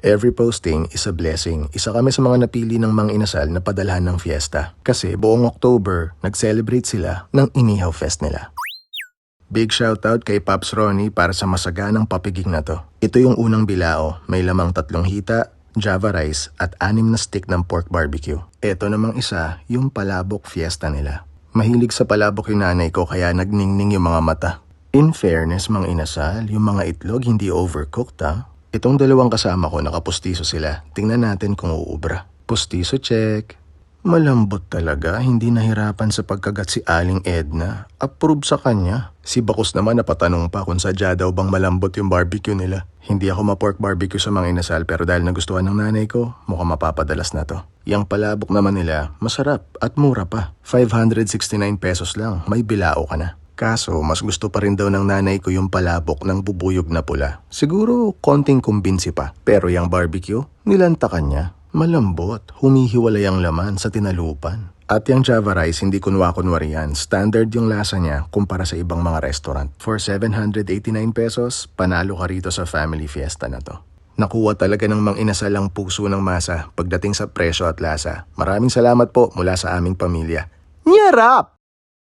Every posting is a blessing. Isa kami sa mga napili ng mga inasal na padalhan ng fiesta. Kasi buong October, nag-celebrate sila ng Inihaw Fest nila. Big shoutout kay Pops Ronnie para sa masaganang papiging na to. Ito yung unang bilao, may lamang tatlong hita, java rice at anim na stick ng pork barbecue. Ito namang isa, yung palabok fiesta nila. Mahilig sa palabok yung nanay ko kaya nagningning yung mga mata. In fairness, mga inasal, yung mga itlog hindi overcooked ha. Itong dalawang kasama ko nakapustiso sila. Tingnan natin kung uubra. Pustiso check. Malambot talaga, hindi nahirapan sa pagkagat si Aling Edna. Approve sa kanya. Si Bakos naman napatanong pa kung sadya daw bang malambot yung barbecue nila. Hindi ako ma-pork barbecue sa mga inasal pero dahil nagustuhan ng nanay ko, mukhang mapapadalas na to. Yang palabok naman nila, masarap at mura pa. 569 pesos lang, may bilao ka na. Kaso, mas gusto pa rin daw ng nanay ko yung palabok ng bubuyog na pula. Siguro, konting kumbinsi pa. Pero yung barbecue, nilantakan niya. Malambot, humihiwalay ang laman sa tinalupan. At yung java rice, hindi kunwa-kunwari yan. Standard yung lasa niya kumpara sa ibang mga restaurant. For 789 pesos, panalo ka rito sa family fiesta na to. Nakuha talaga ng mang inasal ang puso ng masa pagdating sa presyo at lasa. Maraming salamat po mula sa aming pamilya. Nyarap!